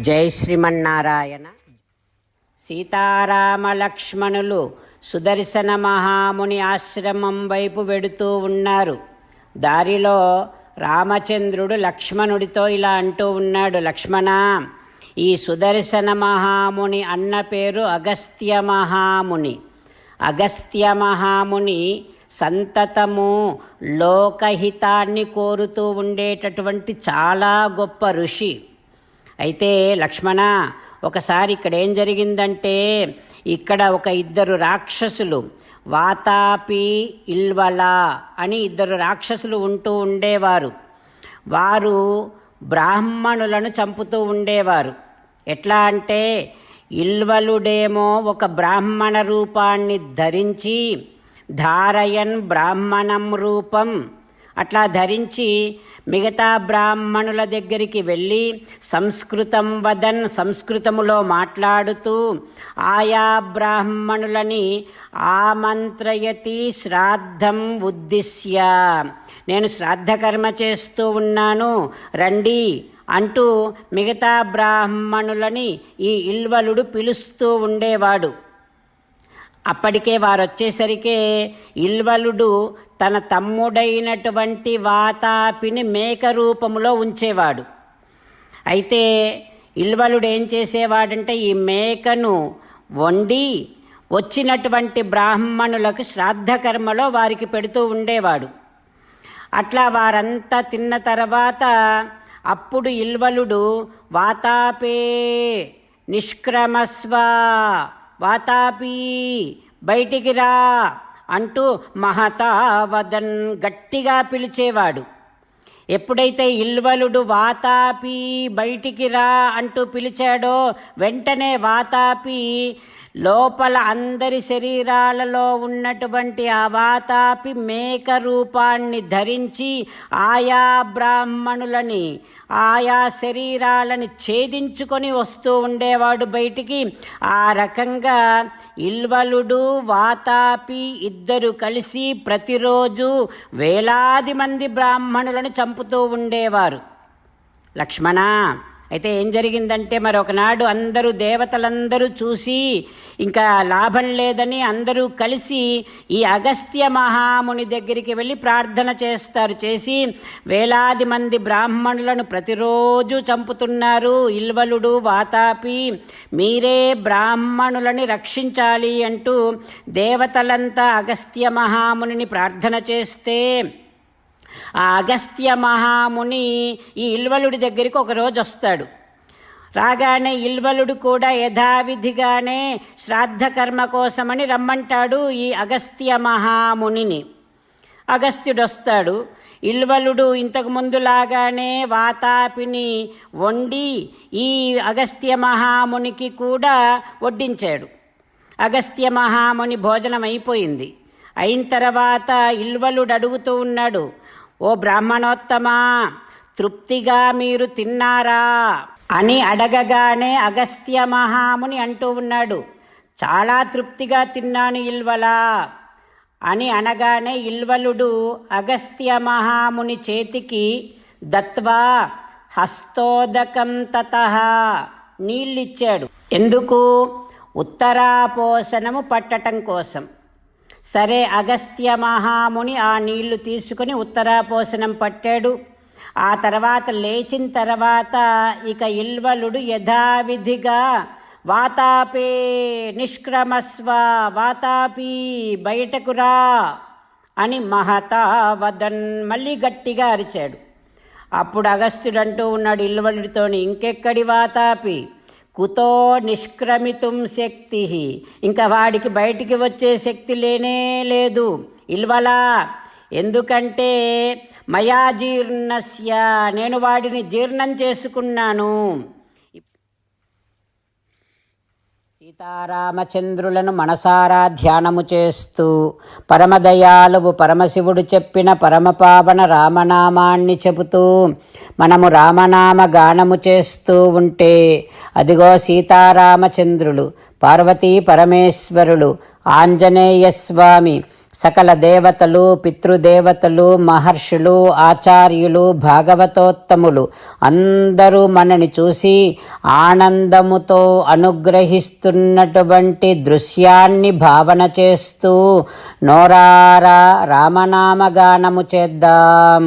జై శ్రీమన్నారాయణ. సీతారామ లక్ష్మణులు సుదర్శన మహాముని ఆశ్రమం వైపు వెడుతూ ఉన్నారు. దారిలో రామచంద్రుడు లక్ష్మణుడితో ఇలా అంటూ ఉన్నాడు లక్ష్మణ ఈ సుదర్శన మహాముని అన్న పేరు అగస్త్య మహాముని. అగస్త్య మహాముని సంతతము లోకహితాన్ని కోరుతూ ఉండేటటువంటి చాలా గొప్ప ఋషి. అయితే లక్ష్మణ ఒకసారి ఇక్కడ ఏం జరిగిందంటే ఇక్కడ ఒక ఇద్దరు రాక్షసులు వాతాపి ఇల్వల అని ఇద్దరు రాక్షసులు ఉంటూ ఉండేవారు. వారు బ్రాహ్మణులను చంపుతూ ఉండేవారు. ఎట్లా అంటే ఇల్వలుడేమో ఒక బ్రాహ్మణ రూపాన్ని ధరించి ధారయన్ బ్రాహ్మణం రూపం అట్లా ధరించి మిగతా బ్రాహ్మణుల దగ్గరికి వెళ్ళి సంస్కృతం వదన్ సంస్కృతములో మాట్లాడుతూ ఆయా బ్రాహ్మణులని ఆమంత్రయతి శ్రాద్ధం ఉద్దిశ్య. నేను శ్రాద్ధకర్మ చేస్తూ ఉన్నాను రండి అంటూ మిగతా బ్రాహ్మణులని ఈ ఇల్వలుడు పిలుస్తూ ఉండేవాడు. అప్పటికే వారు వచ్చేసరికే ఇల్వలుడు తన తమ్ముడైనటువంటి వాతాపిని మేక రూపంలో ఉంచేవాడు. అయితే ఇల్వలుడు ఏం చేసేవాడంటే ఈ మేకను వండి వచ్చినటువంటి బ్రాహ్మణులకు శ్రాద్ధకర్మలో వారికి పెడుతూ ఉండేవాడు. అట్లా వారంతా తిన్న తర్వాత అప్పుడు ఇల్వలుడు వాతాపే నిష్క్రమస్వ వాతాపి బయటికి రా అంటూ మహతావదన్ గట్టిగా పిలిచేవాడు. ఎప్పుడైతే ఇల్వలుడు వాతాపి బయటికి రా అంటూ పిలిచాడో వెంటనే వాతాపి లోపల అందరి శరీరాలలో ఉన్నటువంటి ఆ వాతాపి మేక రూపాన్ని ధరించి ఆయా బ్రాహ్మణులని ఆయా శరీరాలని ఛేదించుకొని వస్తూ ఉండేవాడు బయటికి. ఆ రకంగా ఇల్వలుడు వాతాపి ఇద్దరు కలిసి ప్రతిరోజు వేలాది మంది బ్రాహ్మణులను చంపుతూ ఉండేవారు. లక్ష్మణ అయితే ఏం జరిగిందంటే మరి ఒకనాడు అందరూ దేవతలందరూ చూసి ఇంకా లాభం లేదని అందరూ కలిసి ఈ అగస్త్య మహాముని దగ్గరికి వెళ్ళి ప్రార్థన చేస్తారు. చేసి వేలాది మంది బ్రాహ్మణులను ప్రతిరోజు చంపుతున్నారు. ఇల్వలుడు వాతాపి మీరే బ్రాహ్మణులని రక్షించాలి అంటూ దేవతలంతా అగస్త్య మహామునిని ప్రార్థన చేస్తే ఆ అగస్త్య మహాముని ఈ ఇల్వలుడి దగ్గరికి ఒకరోజు వస్తాడు. రాగానే ఇల్వలుడు కూడా యథావిధిగానే శ్రాద్ధ కర్మ కోసమని రమ్మంటాడు ఈ అగస్త్య మహామునిని. అగస్త్యుడు వస్తాడు ఇల్వలుడు ఇంతకు ముందులాగానే వాతాపిని వండి ఈ అగస్త్య మహామునికి కూడా వడ్డించాడు. అగస్త్య మహాముని భోజనం అయిపోయింది అయిన తర్వాత ఇల్వలుడు అడుగుతూ ఉన్నాడు ఓ బ్రాహ్మణోత్తమా తృప్తిగా మీరు తిన్నారా? అని అడగగానే అగస్త్య మహాముని అంటూ ఉన్నాడు. చాలా తృప్తిగా తిన్నాను ఇల్వలా అని అనగానే ఇల్వలుడు అగస్త్య మహాముని చేతికి దత్వా హస్తోదకం తత నీళ్ళిచ్చాడు. ఎందుకు? ఉత్తరాపోషణము పట్టటం కోసం. సరే అగస్త్య మహాముని ఆ నీళ్ళు తీసుకుని ఉత్తరాపోషణం పట్టాడు. ఆ తర్వాత లేచిన తర్వాత ఇక ఇల్వలుడు యథావిధిగా వాతాపే నిష్క్రమస్వ వాతాపి బయటకు రా అని మహతా వదన్ మళ్ళీ గట్టిగా అరిచాడు. అప్పుడు అగస్త్యుడు అంటూ ఉన్నాడు ఇల్వలుడితోని ఇంకెక్కడి వాతాపి? కుతో నిష్క్రమితుం శక్తి. ఇంకా వాడికి బయటికి వచ్చే శక్తి లేనే లేదు. ఇల్వలా. ఎందుకంటే మయా జీర్ణస్య. నేను వాడిని జీర్ణం చేసుకున్నాను. సీతారామచంద్రులను మనసారా ధ్యానము చేస్తూ పరమదయాలువు పరమశివుడు చెప్పిన పరమపావన రామనామాన్ని చెబుతూ మనము రామనామ గానము చేస్తూ ఉంటే అదిగో సీతారామచంద్రులు పార్వతీ పరమేశ్వరులు ఆంజనేయ స్వామి సకల దేవతలు పితృదేవతలు మహర్షులు ఆచార్యులు భాగవతోత్తములు అందరూ మనని చూసి ఆనందముతో అనుగ్రహిస్తున్నటువంటి దృశ్యాన్ని భావన చేస్తూ నోరారా రామనామగానము చేద్దాం.